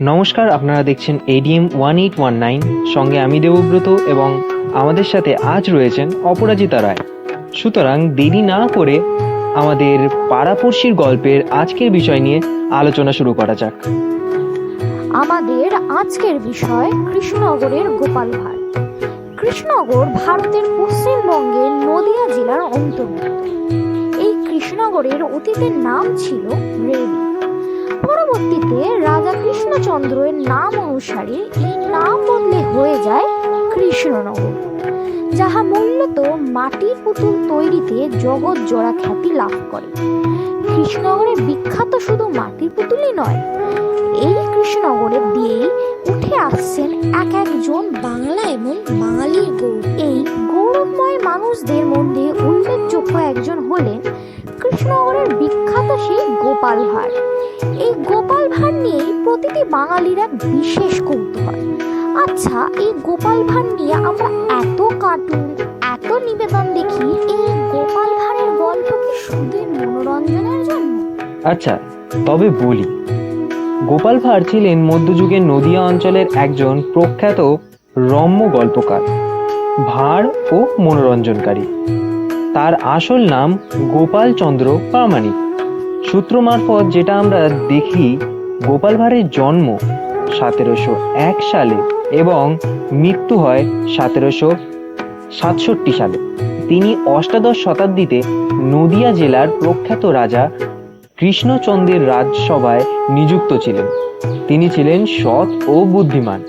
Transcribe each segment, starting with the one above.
নমস্কার, আপনারা দেখছেন ADM one eight one nine সঙ্গে আমি দেবব্রত এবং আমাদের সাথে আজ রয়েছেন অপরাজিতা রায়। সুতরাং দেরি না করে আমাদের পাড়াপড়শির গল্পের আজকের বিষয় নিয়ে আলোচনা শুরু করা যাক। আমাদের আজকের বিষয় কৃষ্ণনগরের গোপাল কৃষ্ণনগর ভারতের পশ্চিমবঙ্গের নদিয়া জেলার অন্তর্ভুক্ত এই কৃষ্ণনগরের অতীতের নাম ছিল রেবি। পরবর্তীতে রাজা কৃষ্ণচন্দ্রের নাম অনুসারে এই নাম বদলে হয়ে যায় কৃষ্ণনগর, যাহা মূলত মাটির পুতুল তৈরিতে জগৎ জোড়া খ্যাতি লাভ করে। কৃষ্ণনগরে বিখ্যাত শুধু মাটির পুতুলই নয়, এই কৃষ্ণনগরের দিয়েই উঠে আসছেন এক একজন বাংলা এবং বাঙালির গৌরব। এই গৌরবময় মানুষদের মধ্যে উল্লেখযোগ্য একজন হলেন কৃষ্ণনগরের বিখ্যাত সেই গোপাল ভাঁড়। এই গোপাল ভাঁড় নিয়েই প্রতিটি বাঙালির এক বিশেষ কৌতূহল। আচ্ছা এই গোপাল ভাঁড় নিয়ে আমরা এত কার্টুন এত নিবেদন দেখি, এই গোপাল ভাঁড়ের গল্প কি শুধু মনোরঞ্জনের জন্য? আচ্ছা তবে বলি, গোপাল ভাঁড় ছিলেন মধ্যযুগের নদিয়া অঞ্চলের একজন প্রখ্যাত রম্য গল্পকার, ভাঁড় ও মনোরঞ্জনকারী। তার আসল নাম গোপাল চন্দ্র প্রামাণিক। সূত্র মারফত যেটা আমরা দেখি, গোপাল ভাঁড়ের জন্ম সতেরোশো এক সালে এবং মৃত্যু হয় সতেরোশো সাতষট্টি সালে। তিনি অষ্টাদশ শতাব্দীতে নদিয়া জেলার প্রখ্যাত রাজা কৃষ্ণচন্দ্রের রাজসভায় নিযুক্ত ছিলেন। তিনি ছিলেন সৎ ও বুদ্ধিমান।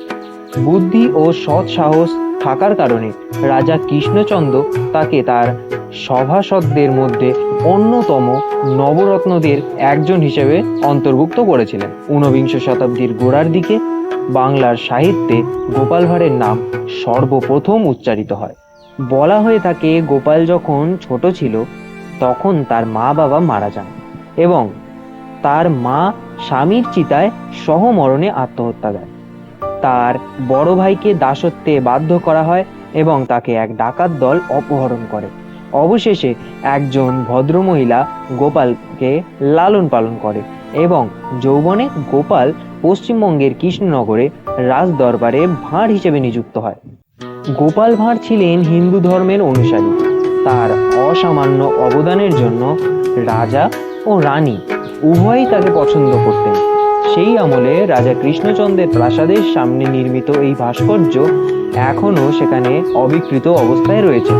বুদ্ধি ও সৎ সাহস থাকার কারণে রাজা কৃষ্ণচন্দ্র তাকে তার সভাসদদের মধ্যে অন্যতম নবরত্নদের একজন হিসেবে অন্তর্ভুক্ত করেছিলেন। ঊনবিংশ শতাব্দীর গোড়ার দিকে বাংলার সাহিত্যে গোপাল ভাঁড়ের নাম সর্বপ্রথম উচ্চারিত হয়। বলা হয়ে থাকে, গোপাল যখন ছোট ছিল, তখন তার মা বাবা মারা যান এবং তার মা স্বামীর চিতায় সহমরণে আত্মহত্যা দেয় তার বড় ভাইকে দাসত্বে বাধ্য করা হয় এবং তাকে এক ডাকাত দল অপহরণ করে। অবশেষে একজন ভদ্রমহিলা গোপালকে লালন পালন করে এবং যৌবনে গোপাল পশ্চিমবঙ্গের কৃষ্ণনগরে রাজ দরবারে ভাঁড় হিসেবে নিযুক্ত হয়। গোপাল ভাঁড় ছিলেন হিন্দু ধর্মের অনুসারী। তার অসামান্য অবদানের জন্য রাজা ও রানী উভয়ই তাকে পছন্দ করতেন। সেই আমলে রাজা কৃষ্ণচন্দ্রের প্রাসাদের সামনে নির্মিত এই ভাস্কর্য এখনও সেখানে অবিকৃত অবস্থায় রয়েছে।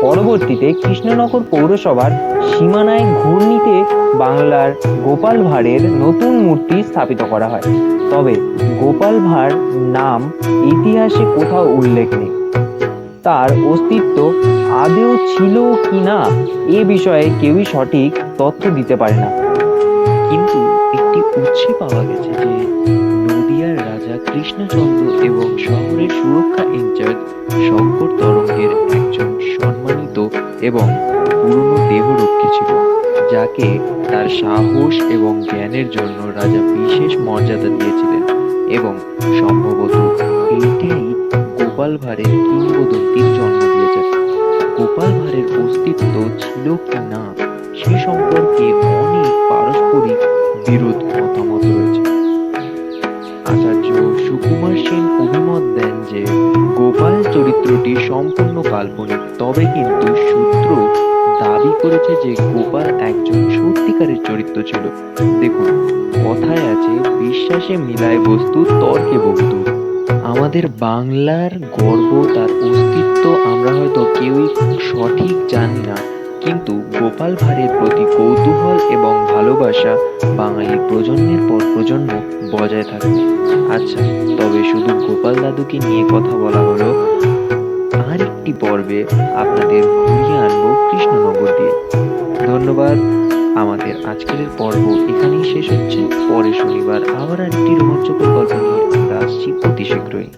পরবর্তীতে কৃষ্ণনগর পৌরসভার সীমানায় ঘূর্ণিতে বাংলার গোপাল ভাঁড়ের নতুন মূর্তি স্থাপিত করা হয়। তবে গোপাল ভাঁড় নাম ইতিহাসে কোথাও উল্লেখ নেই। তার অস্তিত্ব আদেও ছিল কি না এ বিষয়ে কেউই সঠিক তথ্য দিতে পারে না। উৎসে পাওয়া গেছে যে নদিয়ার রাজা কৃষ্ণচন্দ্র এবং শহরের সুরক্ষা ইনচার্জ শঙ্কর তরঙ্গের একজন সম্মানিত এবং পুরনো দেহরক্ষী ছিল, যাকে তার সাহস এবং জ্ঞানের জন্য রাজা বিশেষ মর্যাদা দিয়েছিলেন এবং সম্ভবত এইটাই গোপাল ভাঁড়ের কিংবদন্তির জন্ম দিয়েছে গোপাল ভাঁড়ের অস্তিত্ব ছিল কি না, সে সম্পর্কে চরিত্রটি সম্পূর্ণ কাল্পনিক। তবে কিন্তু সূত্র দাবি করেছে যে গোপাল একজন সত্যিকারের চরিত্র ছিল। দেখুন, কথায় আছে, বিশ্বাসে মিলায় বস্তু, তর্কে বস্তু। আমাদের বাংলার গর্ব, তার অস্তিত্ব আমরা হয়তো কেউই সঠিক জানি না। কিন্তু গোপাল ভাঁড়ের প্রতি কৌতূহল এবং ভালোবাসা বাঙালি প্রজন্মের পর প্রজন্ম বজায় থাকবে। আচ্ছা তবে শুধু গোপাল দাদুকে নিয়ে কথা বলা হলো একটি পর্বে আপনাদের ঘুরিয়ে আনব কৃষ্ণনগর দিয়ে। ধন্যবাদ। আমাদের আজকের পর্ব এখানেই শেষ হচ্ছে। পরে শনিবার আবার একটি রোমাঞ্চকর গল্প নিয়ে আমরা আসছি অতি শীঘ্রই।